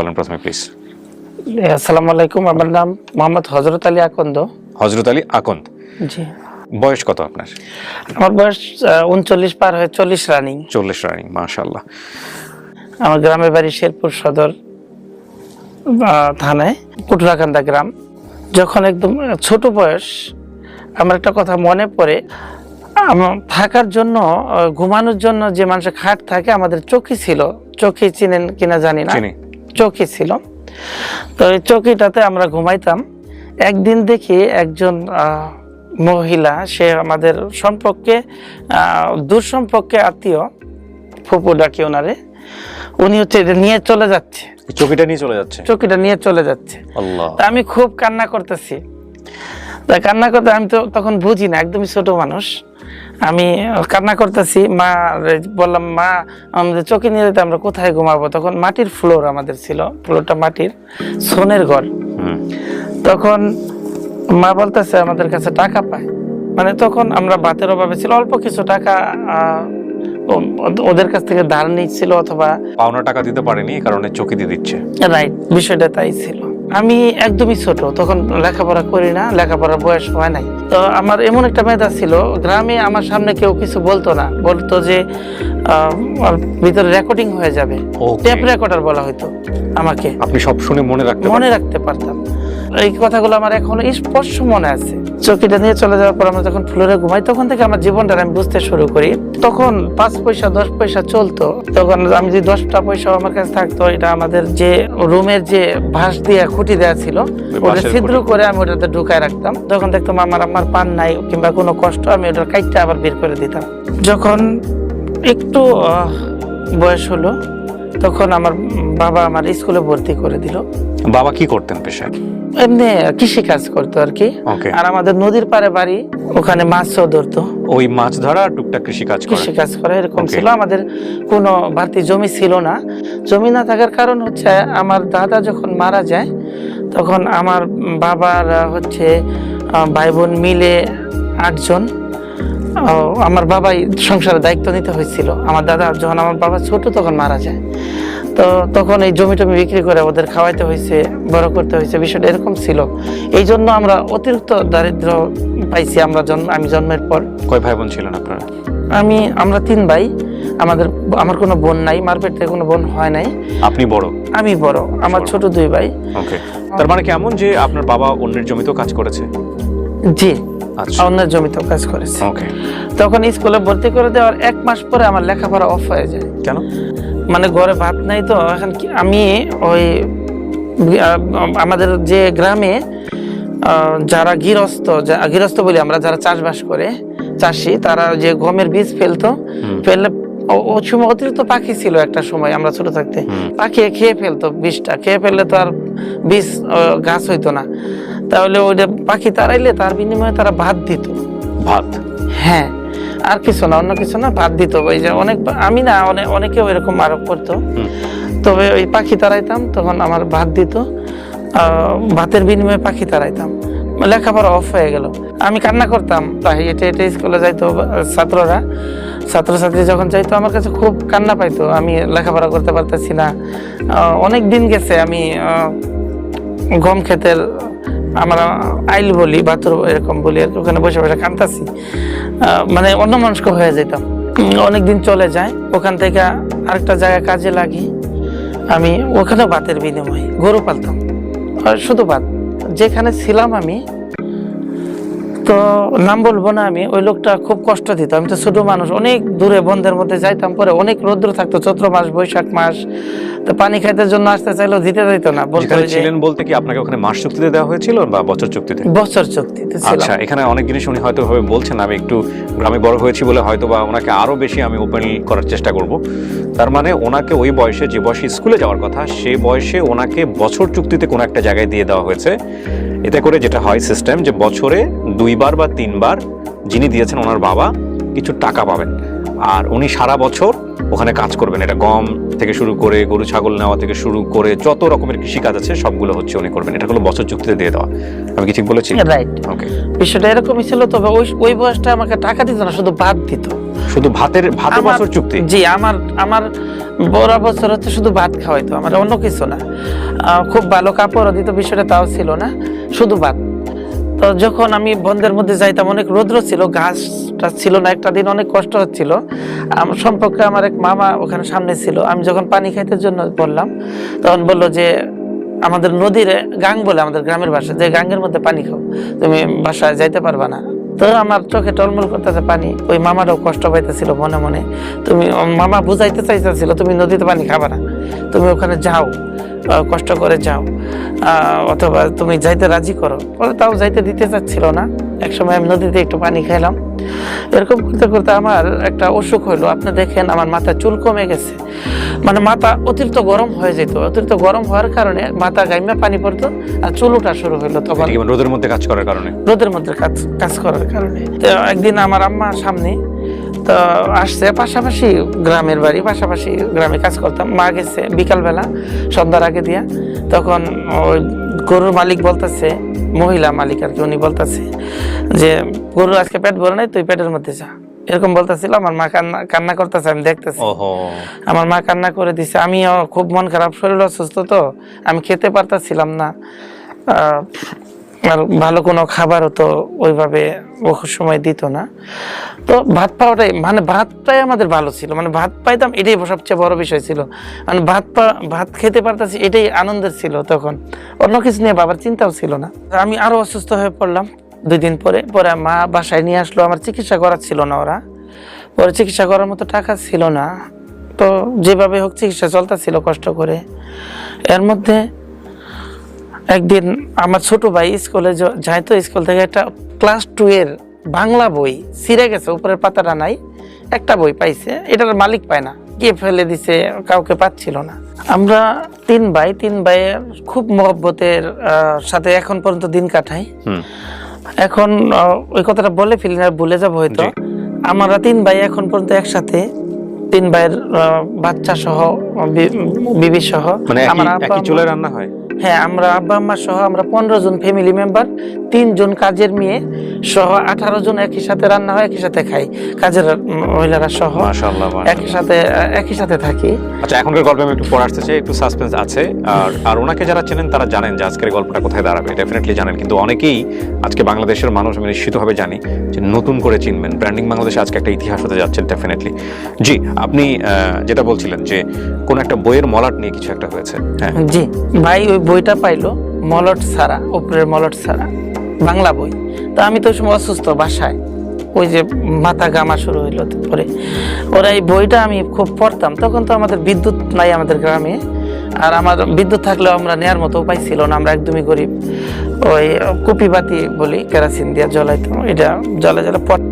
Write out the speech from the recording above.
বলেন প্রথমে প্লিজ আসসালামু আলাইকুম। আমার নাম মোহাম্মদ হজরত আলী আকন্দ। হজরত আলী আকন্দ? জি। বয়স কত আপনার? আমার বয়স উনচল্লিশ পার হয়ে চল্লিশ রানিং। চল্লিশ রানিং মাশাল্লাহ আমার গ্রামের বাড়ি শেরপুর সদর থানায় কুটুরাকান্দা গ্রাম। যখন একদম ছোট বয়স আমার একটা কথা মনে পড়ে আমার থাকার জন্য ঘুমানোর জন্য যে মানুষের খাট থাকে আমাদের চৌকি ছিল। চৌকি চিনেন কিনা জানি না। চৌকি ছিল। তো এই চৌকিটাতে আমরা ঘুমাইতাম। একদিন দেখি একজন মহিলা সে আমাদের সম্পর্কে দূর সম্পর্কে আত্মীয় ফুপু ডাকি ওনারে। উনি হচ্ছে এটা নিয়ে চলে যাচ্ছে। চকিটা নিয়ে চলে যাচ্ছে? চৌকিটা নিয়ে চলে যাচ্ছে। তা আমি খুব কান্না করতেছি। তা কান্না করতে আমি তো তখন বুঝি না একদমই ছোট মানুষ। আমি কান্না করতেছি মা বললাম মা আমাদের চোখে নিয়ে যেতে আমরা কোথায় ঘুমাবো? তখন মাটির ফ্লোর আমাদের ছিল ফ্লোরটা মাটির সোনের ঘর। তখন মা বলতেছে আমাদের কাছে টাকা পায়। মানে তখন আমরা বাতের অভাবে ছিল অল্প কিছু টাকা ওদের কাছ থেকে ধার নিচ্ছিল অথবা পাওনা টাকা দিতে পারেনি কারণে চকি দিয়ে দিচ্ছে। রাইট বিষয়টা তাই ছিল। আমি একদমই ছোট তখন লেখাপড়া করি না লেখাপড়ার বয়স হয় নাই। তো আমার এমন একটা মেধা ছিল গ্রামে আমার সামনে কেউ কিছু বলতো না বলতো যে ভিতরে রেকর্ডিং হয়ে যাবে. টেপ রেকর্ডার বলা হয়তো আমাকে। আপনি সব শুনে মনে রাখতে মনে রাখতে পারতাম। এই কথাগুলো আমার এখনও স্পষ্ট মনে আছে। চকিটা নিয়ে চলে যাওয়ার পর আমরা যখন ফ্লোরে ঘুমাই তখন থেকে আমার জীবনটা আমি বুঝতে শুরু করি। তখন পাঁচ পয়সা দশ পয়সা চলতো। তখন আমি যদি দশটা পয়সা আমার কাছে থাকতো এটা আমাদের যে রুমের যে ভাস দিয়ে খুঁটি দেওয়া ছিল ওটা ছিদ্র করে আমি ওটাতে ঢুকায় রাখতাম। তখন দেখতাম আমার আমার পান নাই কিংবা কোনো কষ্ট আমি ওটার কাইটটা আবার বের করে দিতাম। যখন একটু বয়স হলো তখন আমার বাবা আমার স্কুলে ভর্তি করে দিল। বাবা কি করতেন পেশায়? এমনি কৃষি কাজ করতো আর কি। আর আমাদের নদীর পারে বাড়ি ওখানে মাছও ধরতো। ওই মাছ ধরা টুকটাক কৃষি কাজ করে? কৃষি কাজ করে এরকম ছিল। আমাদের কোনো বাড়তি জমি ছিল না। জমি না থাকার কারণ হচ্ছে আমার দাদা যখন মারা যায় তখন আমার বাবার হচ্ছে ভাই বোন মিলে আটজন আমার বাবাই সংসারের দায়িত্ব নিতে হয়েছিল। আমার দাদা যখন আমার বাবা ছোট তখন মারা যায়। তো তখন এই জমি টমি বিক্রি করে ওদের খাওয়াইতে হয়েছে বড় করতে হয়েছে বিষয়টা এরকম ছিল। এই জন্য আমরা অতিরিক্ত দারিদ্র পাইছি আমরা জন্ম আমি জন্মের পর। কয় ভাই বোন ছিলেন আপনারা? আমি আমরা তিন ভাই। আমাদের আমার কোনো বোন নাই মারপেট থেকে কোনো বোন হয় নাই। আপনি বড়? আমি বড় আমার ছোট দুই ভাই। ওকে। তার মানে কেমন যে আপনার বাবা অন্যের জমিতেও কাজ করেছে? জি আচ্ছা। অন্যের জমিতেও কাজ করেছে। তখন স্কুলে ভর্তি করে দেওয়ার এক মাস পরে আমার লেখাপড়া অফ হয়ে যায়। কেন? মানে ঘরে ভাত নাই তো এখন কি- আমি ওই আমাদের যে গ্রামে যারা গৃহস্থ গৃহস্থ বলি আমরা যারা চাষবাস করে চাষি তারা যে গমের বীজ ফেলতো ফেললে ও- ও সময় অতিরিক্ত পাখি ছিল একটা সময় আমরা ছোট থাকতে। পাখি খেয়ে ফেলতো বীজটা খেয়ে ফেললে তো আর বীজ গাছ হইতো না। তাহলে ওইটা পাখি তাড়াইলে তার বিনিময়ে তারা ভাত দিত। ভাত? হ্যাঁ আর কিছু না অন্য কিছু না ভাত দিত। ওই যে অনেক আমি না অনেক অনেকেও এরকম আরোপ করতো। তবে ওই পাখি তাড়াইতাম তখন আমার ভাত দিত। ভাতের বিনিময়ে পাখি তাড়াইতাম। লেখাপড়া অফ হয়ে গেল। আমি কান্না করতাম। তাই হেঁটে হেঁটে স্কুলে যাইতো ছাত্ররা। ছাত্রছাত্রী যখন যাইতো আমার কাছে খুব কান্না পাইতো। আমি লেখাপড়া করতে পারতেছি না। অনেক দিন গেছে আমি গম ক্ষেতের আমরা আইল বলি, বাথরুম এরকম বলি, আর ওখানে বসে বসে কান্তাছি। মানে অন্য মানুষ হয়ে যেতাম। অনেক দিন চলে যায়, ওখান থেকে আরেকটা জায়গায় কাজে লাগি। আমি ওখানে ভাতের বিনিময়ে গরু পালতাম। শুধু ভাত, যেখানে ছিলাম আমি তো নাম বলব না আমি ওই লোকটা খুব কষ্ট দিত। আমি তো ছোট মানুষ অনেক দূরে বন্ধের মধ্যে যাইতাম পরে অনেক রৌদ্র থাকতো চৈত্র মাস বৈশাখ মাস। তো পানি খাইতে জন্য আসতে চাইলেও দিতে দিত না বলতো ছিলেন বলতে কি আপনাকে ওখানে মাস চুক্তিতে দেওয়া হয়েছিল বা বছর চুক্তিতে? বছর চুক্তিতে আচ্ছা এখানে অনেক জিনিস উনি হয়তো ভাবে বলছেন আমি একটু গ্রামে বড় হয়েছি বলে হয়তো বা ওনাকে আরও বেশি আমি ওপেন করার চেষ্টা করব। তার মানে ওনাকে ওই বয়সে যে বয়সে স্কুলে যাওয়ার কথা সেই বয়সে ওনাকে বছর চুক্তিতে কোনো একটা জায়গায় দিয়ে দেওয়া হয়েছে। এতে করে যেটা হয় সিস্টেম যে বছরে দুইবার বা তিনবার যিনি দিয়েছেন ওনার বাবা কিছু টাকা পাবেন। আর উনি সারা বছর ওখানে কাজ করবেন। এটা গম থেকে শুরু করে গরু ছাগল নেওয়া থেকে শুরু করে যত রকমের কৃষি কাজ আছে সবগুলো হচ্ছে উনি করবেন। এটা হলো বছর চুক্তিতে দিয়ে দেওয়া। আমি কি ঠিক বলেছি? রাইট ওকে বিষয়টা এরকমই ছিল তবে ওই ওই বয়সটা আমাকে টাকা দিত না শুধু ভাত দিত। শুধু ভাতের ভাতে বছর চুক্তি? জি আমার আমার বড় বছর হচ্ছে শুধু ভাত খাওয়াইতো আমার অন্য কিছু না। খুব ভালো কাপড় দিত বিষয়টা তাও ছিল না শুধু ভাত। তো যখন আমি বন্ধের মধ্যে যাইতাম অনেক রৌদ্র ছিল ঘাসটা ছিল না একটা দিন অনেক কষ্ট হচ্ছিল। আমার সম্পর্কে আমার এক মামা ওখানে সামনে ছিল আমি যখন পানি খাইতে জন্য বললাম তখন বলল যে আমাদের নদীর গাং বলে আমাদের গ্রামের ভাষা যে গাঙ্গের মধ্যে পানি খাও তুমি বাসায় যাইতে পারবা না। তো আমার চোখে টলমল করতেছে পানি। ওই মামারও কষ্ট পাইতেছিল মনে মনে। তুমি মামা বুঝাইতে চাইতেছিল, তুমি নদীতে পানি খাবা না। তুমি ওখানে যাও কষ্ট করে যাও। অথবা তুমি যাইতে রাজি করো। পরে তাও যাইতে দিতে চাচ্ছিল না। একসময় আমি নদীতে একটু পানি খাইলাম। এরকম করতে করতে আমার একটা অসুখ হইল। আপনি দেখেন, আমার মাথা চুল কমে গেছে। মানে মাথা অতিরিক্ত গরম হয়ে যেত। অতিরিক্ত গরম হওয়ার কারণে মাথা গাইমে পানি পড়তো আর চুল ওঠা শুরু হইল তখন। রোদের মধ্যে কাজ করার কারণে? রোদের মধ্যে কাজ কাজ করার কারণে। তো একদিন আমার আম্মা সামনে তো আসছে পাশাপাশি গ্রামের বাড়ি পাশাপাশি গ্রামে কাজ করতাম। মা গেছে বিকালবেলা সন্ধ্যার আগে দিয়া। তখন ওই গরুর মালিক বলতেছে মহিলা মালিক আর কি উনি বলতেছে যে গরু আজকে পেট ভরে নাই তুই পেটের মধ্যে যা। এরকম বলতেছিল আমার মা কান্না কান্না করতেছে আমি দেখতেছি। আমার মা কান্না করে দিছে। আমিও খুব মন খারাপ শরীর অসুস্থ তো আমি খেতে পারতাছিলাম না। আর ভালো কোনো খাবারও তো ওইভাবে ও সময় দিত না। তো ভাত পাওয়াটাই মানে ভাতটাই আমাদের ভালো ছিল। মানে ভাত পাইতাম এটাই সবচেয়ে বড় বিষয় ছিল। মানে ভাত পা ভাত খেতে পারতাছি এটাই আনন্দের ছিল তখন। অন্য কিছু নিয়ে বাবার চিন্তাও ছিল না। আমি আরও অসুস্থ হয়ে পড়লাম। দুই দিন পরে পরে মা বাসায় নিয়ে আসলো, আমার চিকিৎসা করার ছিল না ওরা। পরে চিকিৎসা করার মতো টাকা ছিল না। তো যেভাবে হোক চিকিৎসা চলতেছিল কষ্ট করে। এর মধ্যে একদিন আমার ছোট ভাই স্কুলে য- যায় তো, স্কুল থেকে একটা ক্লাস টু এর বাংলা বই ছিঁড়ে গেছে, উপরের পাতাটা নাই, একটা বই পাইছে। এটার মালিক পায় না কে ফেলে দিছে, কাউকে পাচ্ছিল না। আমরা তিন ভাই, তিন ভাইয়ের খুব মহব্বতের সাথে এখন পর্যন্ত দিন কাটাই। এখন আহ, ওই কথাটা বলে ফেলি আর ভুলে যাব হয়তো। আমরা তিন ভাই এখন পর্যন্ত একসাথে তিন ভাইয়ের আহ, বাচ্চা সহ বিবি সহ। মানে আমার চুলে রান্না হয়? হ্যাঁ আমরা আব্বা আম্মা সহ আমরা পনেরো জন ফ্যামিলি মেম্বার তিনজন কাজের মেয়ে সহ আঠারো জন একই সাথে রান্না হয় একই সাথে খাই। কাজের মহিলারা সহ একই সাথে একই সাথে থাকি। আচ্ছা এখনকার গল্পে আমি একটু পড়ে আসতে চাই একটু সাসপেন্স আছে। আর আর ওনাকে যারা চেনেন তারা জানেন যে আজকের গল্পটা কোথায় দাঁড়াবে। ডেফিনেটলি জানেন কিন্তু অনেকেই আজকে বাংলাদেশের মানুষ আমি নিশ্চিতভাবে জানি যে নতুন করে চিনবেন। ব্র্যান্ডিং বাংলাদেশে আজকে একটা ইতিহাস হতে যাচ্ছে ডেফিনেটলি জি আপনি যেটা বলছিলেন যে কোন একটা বইয়ের মলাট নিয়ে কিছু একটা হয়েছে হ্যাঁ? জি ভাই ওই বইটা পাইলো মলট ছাড়া উপরের মলট ছাড়া বাংলা বই। তো আমি তো সময় অসুস্থ বাসায়। ওই যে মাথা গামা শুরু হইল পরে ওরা এই বইটা আমি খুব পড়তাম। তখন তো আমাদের বিদ্যুৎ নাই আমাদের গ্রামে। আর আমার বিদ্যুৎ থাকলেও আমরা নেয়ার মতো উপায় ছিল না। আমরা একদমই গরিব। ওই কুপি বাতি বলি, কেরাসিন দিয়ে জ্বলাইতাম। এটা জ্বলা জ্বলা পড়